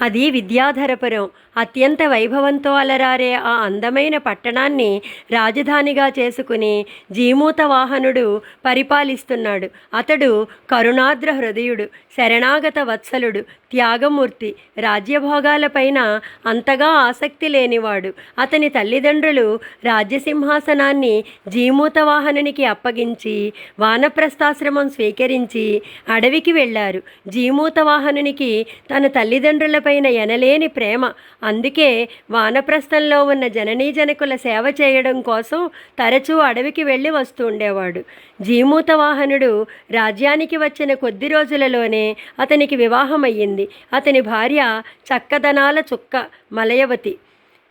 అది విద్యాధరపురం. అత్యంత వైభవంతో అలరారే ఆ అందమైన పట్టణాన్ని రాజధానిగా చేసుకుని జీమూత వాహనుడు పరిపాలిస్తున్నాడు. అతడు కరుణాద్ర హృదయుడు శరణాగత వత్సలుడు త్యాగమూర్తి రాజ్యభోగాలపైన అంతగా ఆసక్తి లేనివాడు. అతని తల్లిదండ్రులు రాజ్యసింహాసనాన్ని జీమూత వాహనునికి అప్పగించి వానప్రస్థాశ్రమం స్వీకరించి అడవికి వెళ్ళారు. జీమూత వాహనునికి తన తల్లిదండ్రులపైన ఎనలేని ప్రేమ అందుకే వానప్రస్థంలో ఉన్న జననీ జనకుల సేవ చేయడం కోసం తరచూ అడవికి వెళ్ళి వస్తూ ఉండేవాడు. జీమూత వాహనుడు రాజ్యానికి వచ్చిన కొద్ది రోజులలోనే అతనికి వివాహమయ్యింది. అతని భార్య చక్కదనాల చుక్క మలయవతి.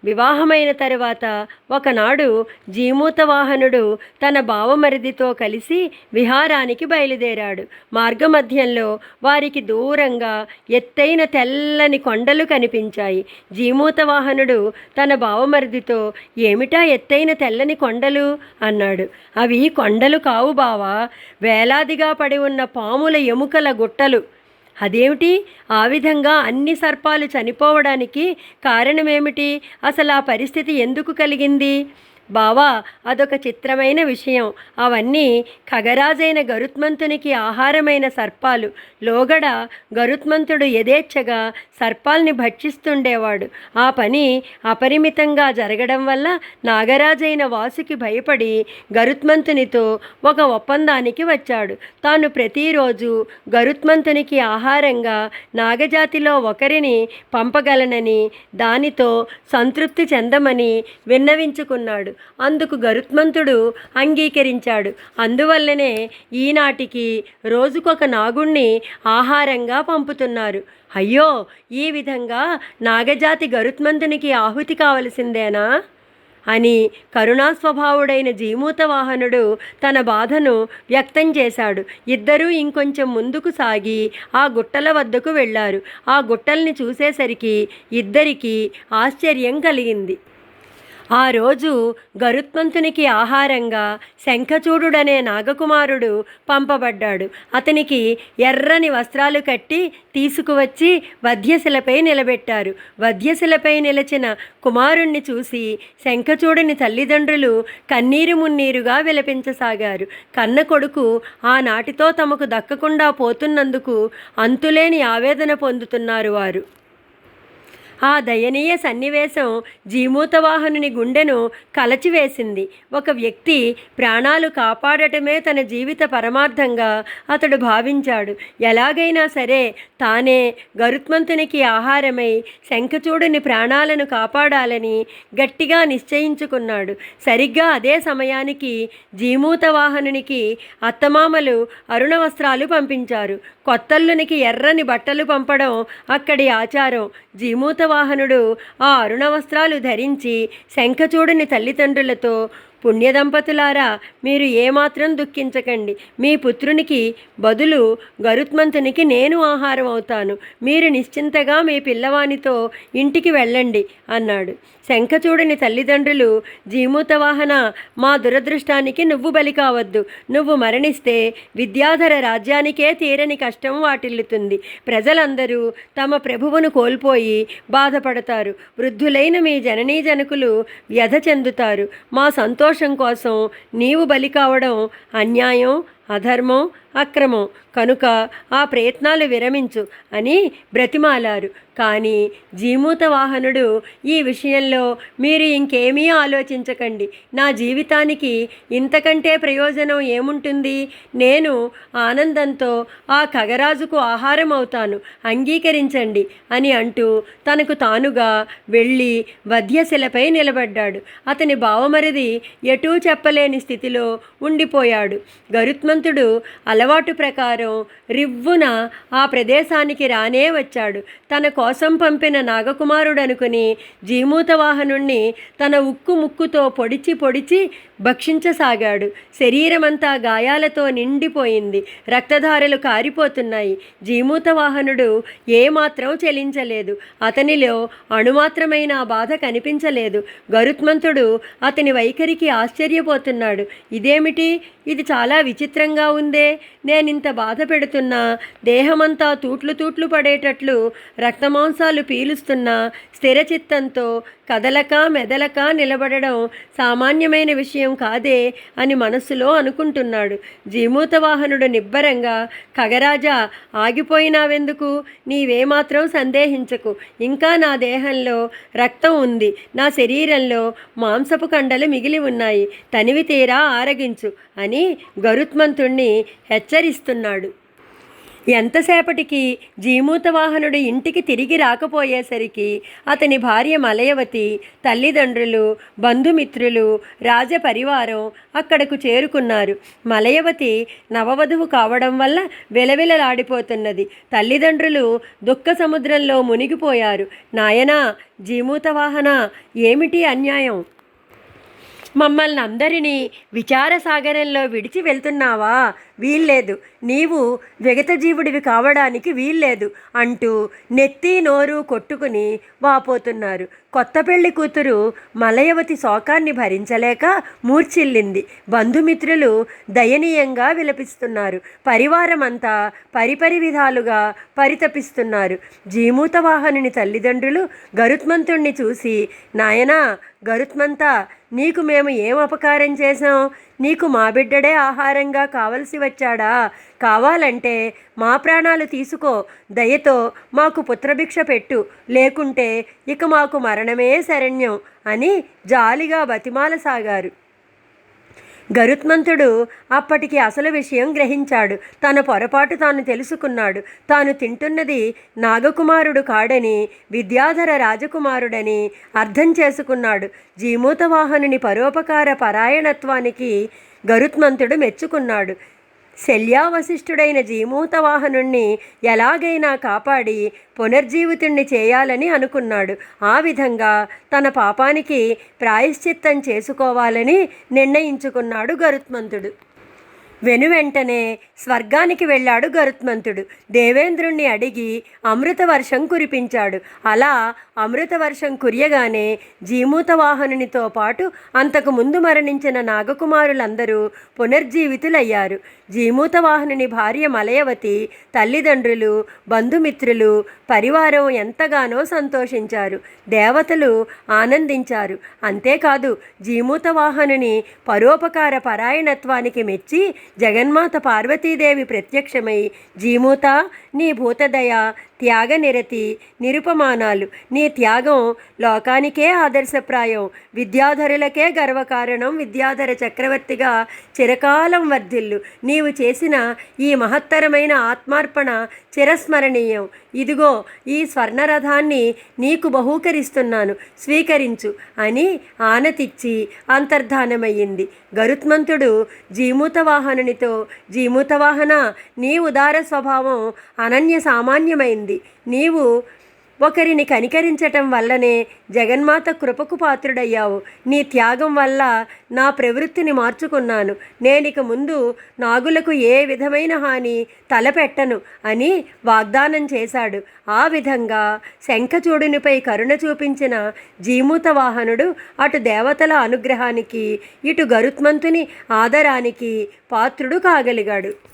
వివాహమైన తరువాత ఒకనాడు జీమూతవాహనుడు తన బావమరిదితో కలిసి విహారానికి బయలుదేరాడు. మార్గమధ్యంలో వారికి దూరంగా ఎత్తైన తెల్లని కొండలు కనిపించాయి. జీమూతవాహనుడు తన బావమరిదితో ఏమిటా ఎత్తైన తెల్లని కొండలు అన్నాడు. అవి కొండలు కావు బావా. వేలాదిగా పడి ఉన్న పాముల ఎముకల గుట్టలు. అదేమిటి? ఆ విధంగా అన్ని సర్పాలు చనిపోవడానికి కారణమేమిటి? అసలు ఆ పరిస్థితి ఎందుకు కలిగింది? బావా అదొక చిత్రమైన విషయం. అవన్నీ ఖగరాజైన గరుత్మంతునికి ఆహారమైన సర్పాలు. లోగడ గరుత్మంతుడు యథేచ్ఛగా సర్పాల్ని భక్షిస్తుండేవాడు. ఆ పని అపరిమితంగా జరగడం వల్ల నాగరాజైన వాసుకి భయపడి గరుత్మంతునితో ఒక ఒప్పందానికి వచ్చాడు. తాను ప్రతిరోజు గరుత్మంతునికి ఆహారంగా నాగజాతిలో ఒకరిని పంపగలనని దానితో సంతృప్తి చెందమని విన్నవించుకున్నాడు. అందుకు గరుత్మంతుడు అంగీకరించాడు. అందువల్లనే ఈనాటికి రోజుకొక నాగుణ్ణి ఆహారంగా పంపుతున్నారు. అయ్యో ఈ విధంగా నాగజాతి గరుత్మంతునికి ఆహుతి కావలసిందేనా? అని కరుణా స్వభావుడైన జీమూత వాహనుడు తన బాధను వ్యక్తం చేశాడు. ఇద్దరూ ఇంకొంచెం ముందుకు సాగి ఆ గుట్టల వద్దకు వెళ్ళారు. ఆ గుట్టల్ని చూసేసరికి ఇద్దరికీ ఆశ్చర్యం కలిగింది. ఆ రోజు గరుత్మంతునికి ఆహారంగా శంఖచూడుడనే నాగకుమారుడు పంపబడ్డాడు. అతనికి ఎర్రని వస్త్రాలు కట్టి తీసుకువచ్చి వధ్యశిలపై నిలబెట్టారు. వధ్యశిలపై నిలిచిన కుమారుణ్ణి చూసి శంఖచూడుని తల్లిదండ్రులు కన్నీరు మున్నీరుగా విలపించసాగారు. కన్న కొడుకు ఆనాటితో తమకు దక్కకుండా పోతున్నందుకు అంతులేని ఆవేదన పొందుతున్నారు వారు. ఆ దయనీయ సన్నివేశం జీమూతవాహనుని గుండెను కలచివేసింది. ఒక వ్యక్తి ప్రాణాలు కాపాడటమే తన జీవిత పరమార్థంగా అతడు భావించాడు. ఎలాగైనా సరే తానే గరుత్మంతునికి ఆహారమై శంఖచూడుని ప్రాణాలను కాపాడాలని గట్టిగా నిశ్చయించుకున్నాడు. సరిగ్గా అదే సమయానికి జీమూతవాహనునికి అత్తమామలు అరుణ వస్త్రాలు పంపించారు. కొత్తల్లునికి ఎర్రని బట్టలు పంపడం అక్కడి ఆచారం. వాహనుడు ఆ అరుణ వస్త్రాలు ధరించి శంఖచూడని తల్లిదండ్రులతో పుణ్యదంపతులారా మీరు ఏమాత్రం దుఃఖించకండి. మీ పుత్రునికి బదులు గరుత్మంతునికి నేను ఆహారం అవుతాను. మీరు నిశ్చింతగా మీ పిల్లవానితో ఇంటికి వెళ్ళండి అన్నాడు. శంఖచూడని తల్లిదండ్రులు జీమూతవాహన మా దురదృష్టానికి నువ్వు బలి కావద్దు. నువ్వు మరణిస్తే విద్యాధర రాజ్యానికే తీరని కష్టం వాటిల్లుతుంది. ప్రజలందరూ తమ ప్రభువును కోల్పోయి బాధపడతారు. వృద్ధులైన మీ జననీ జనకులు వ్యధ చెందుతారు. మా సంతోషం కోసం నీవు బలి కావడం అన్యాయం అధర్మం అక్రమం. కనుక ఆ ప్రయత్నాలు విరమించు అని బ్రతిమాలారు. కానీ జీమూత వాహనుడు ఈ విషయంలో మీరు ఇంకేమీ ఆలోచించకండి. నా జీవితానికి ఇంతకంటే ప్రయోజనం ఏముంటుంది? నేను ఆనందంతో ఆ కగరాజుకు ఆహారం అవుతాను అంగీకరించండి అని అంటూ తనకు తానుగా వెళ్ళి వధ్యశిలపై నిలబడ్డాడు. అతని బావమరిది ఎటూ చెప్పలేని స్థితిలో ఉండిపోయాడు. గరుత్మంతుడు అల అలవాటు ప్రకారం రివ్వున ఆ ప్రదేశానికి రానే వచ్చాడు. తన కోసం పంపిన నాగకుమారుడనుకుని జీమూతవాహనుణ్ణి తన ఉక్కు ముక్కుతో పొడిచి పొడిచి భక్షించసాగాడు. శరీరమంతా గాయాలతో నిండిపోయింది. రక్తధారలు కారిపోతున్నాయి. జీమూతవాహనుడు ఏమాత్రం చెలించలేదు. అతనిలో అణుమాత్రమైన బాధ కనిపించలేదు. గరుత్మంతుడు అతని వైఖరికి ఆశ్చర్యపోతున్నాడు. ఇదేమిటి? ఇది చాలా విచిత్రంగా ఉందే. నేనింత బాధ పెడుతున్నా దేహమంతా తూట్లు తూట్లు పడేటట్లు రక్తమాంసాలు పీలుస్తున్న స్థిరచిత్తంతో కదలక మెదలక నిలబడడం సామాన్యమైన విషయం కాదే అని మనస్సులో అనుకుంటున్నాడు. జీమూతవాహనుడు నిబ్బరంగా ఖగరాజా ఆగిపోయినావెందుకు? నీవేమాత్రం సందేహించకు. ఇంకా నా దేహంలో రక్తం ఉంది. నా శరీరంలో మాంసపు కండలు మిగిలి ఉన్నాయి. తనివి తీరా ఆరగించు అని గరుత్మంతుణ్ణి హెచ్చరిస్తున్నాడు. ఎంతసేపటికి జీమూతవాహనుడు ఇంటికి తిరిగి రాకపోయేసరికి అతని భార్య మలయవతి తల్లిదండ్రులు బంధుమిత్రులు రాజపరివారం అక్కడకు చేరుకున్నారు. మలయవతి నవవధువు కావడం వల్ల విలవిలలాడిపోతున్నది. తల్లిదండ్రులు దుఃఖ సముద్రంలో మునిగిపోయారు. నాయనా జీమూతవాహన ఏమిటి అన్యాయం? మమ్మల్ని అందరినీ విచారసాగరంలో విడిచి వెళ్తున్నావా? వీల్లేదు. నీవు విగతజీవుడివి కావడానికి వీల్లేదు అంటూ నెత్తి నోరు కొట్టుకుని వాపోతున్నారు. కొత్త పెళ్ళి కూతురు మలయవతి శోకాన్ని భరించలేక మూర్చిల్లింది బంధుమిత్రులు దయనీయంగా విలపిస్తున్నారు. పరివారమంతా పరిపరి విధాలుగా పరితపిస్తున్నారు. జీమూతవాహనుని తల్లిదండ్రులు గరుత్మంతుణ్ణి చూసి నాయనా గరుత్మంతా నీకు మేము ఏం అపకారం చేశాం? నీకు మా బిడ్డడే ఆహారంగా కావలసి వచ్చాడా? కావాలంటే మా ప్రాణాలు తీసుకో. దయతో మాకు పుత్రభిక్ష పెట్టు. లేకుంటే ఇక మాకు మరణమే శరణ్యం అని జాలిగా బతిమాలసాగారు. గరుత్మంతుడు అప్పటికి అసలు విషయం గ్రహించాడు. తన పొరపాటు తాను తెలుసుకున్నాడు. తాను తింటున్నది నాగకుమారుడు కాడని విద్యాధర రాజకుమారుడని అర్థం చేసుకున్నాడు. జీమూతవాహనుని పరోపకార పరాయణత్వానికి గరుత్మంతుడు మెచ్చుకున్నాడు. శల్యావశిష్ఠుడైన జీమూతవాహనుణ్ణి ఎలాగైనా కాపాడి పునర్జీవితుణ్ణి చేయాలని అనుకున్నాడు. ఆ విధంగా తన పాపానికి ప్రాయశ్చిత్తం చేసుకోవాలని నిర్ణయించుకున్నాడు గరుత్మంతుడు. వెనువెంటనే స్వర్గానికి వెళ్ళాడు గరుత్మంతుడు. దేవేంద్రుణ్ణి అడిగి అమృత వర్షం కురిపించాడు. అలా అమృత వర్షం కురియగానే జీమూతవాహనునితో పాటు అంతకు ముందు మరణించిన నాగకుమారులందరూ పునర్జీవితులయ్యారు. జీమూతవాహనుని భార్య మలయవతి తల్లిదండ్రులు బంధుమిత్రులు పరివారం ఎంతగానో సంతోషించారు. దేవతలు ఆనందించారు. అంతేకాదు జీమూతవాహనుని పరోపకార పరాయణత్వానికి మెచ్చి జగన్మాత పార్వతీదేవి ప్రత్యక్షమై జీమూత నీ భూతదయ త్యాగనిరతి నిరుపమానాలు. నీ త్యాగం లోకానికే ఆదర్శప్రాయం. విద్యాధరులకే గర్వకారణం. విద్యాధర చక్రవర్తిగా చిరకాలం వర్ధిల్లు. నీవు చేసిన ఈ మహత్తరమైన ఆత్మార్పణ చిరస్మరణీయం. ఇదిగో ఈ స్వర్ణరథాన్ని నీకు బహూకరిస్తున్నాను. స్వీకరించు అని ఆనతిచ్చి అంతర్ధానమయ్యింది. గరుత్మంతుడు జీమూతవాహనునితో జీమూతవాహన నీ ఉదార స్వభావం అనన్య సామాన్యమైంది. నీవు ఒకరిని కనికరించటం వల్లనే జగన్మాత కృపకు పాత్రుడయ్యావు. నీ త్యాగం వల్ల నా ప్రవృత్తిని మార్చుకున్నాను. నేనిక ముందు నాగులకు ఏ విధమైన హాని తలపెట్టను అని వాగ్దానం చేశాడు. ఆ విధంగా శంఖచూడునిపై కరుణ చూపించిన జీమూత వాహనుడు అటు దేవతల అనుగ్రహానికి ఇటు గరుత్మంతుని ఆదరానికి పాత్రుడు కాగలిగాడు.